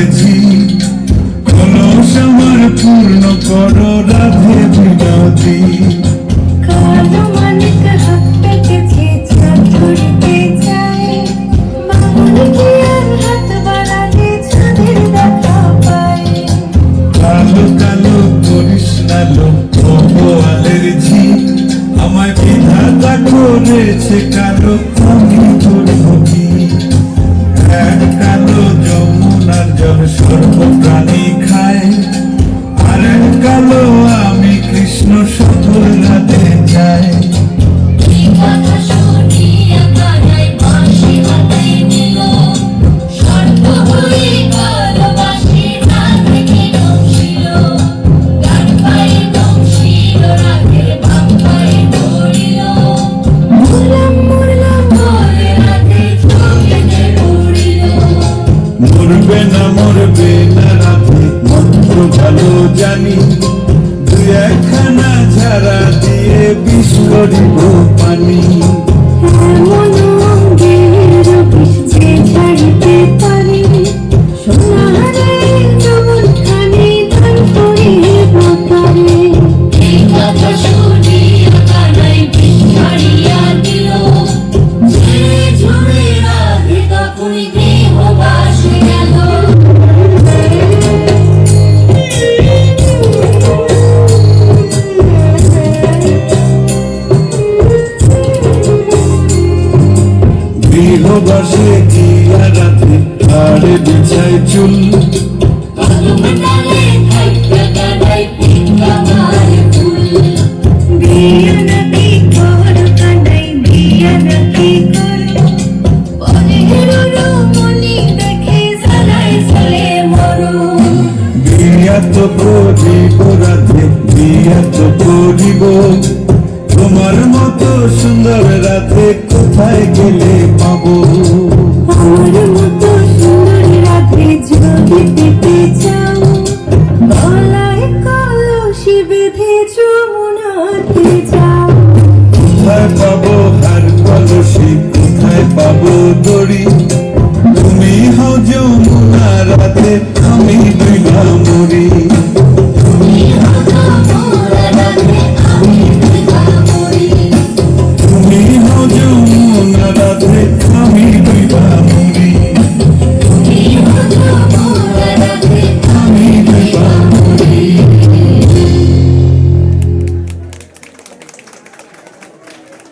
বেঁধেছি খোলস আমার পূর্ণ কর রাধে বিনোদী। আমায় বিধাতা করেছে কালো জানি দুই একখানা ঝাড়া দিয়ে বিষ পরের রমণী দেখে সালাই সালে মরু বিয়া তো করিব রাধে বিয়া তো করিব। তোমার মতো সুন্দর রাতে কোথায় গেলে পাবো? আমার মতো সুন্দর রাধে যদি পেতে চাও গলায় কলসি বেঁধে যমুনাতে যাও কোথায় পাবো? আর কলসি কোথায় পাবো? দড়ি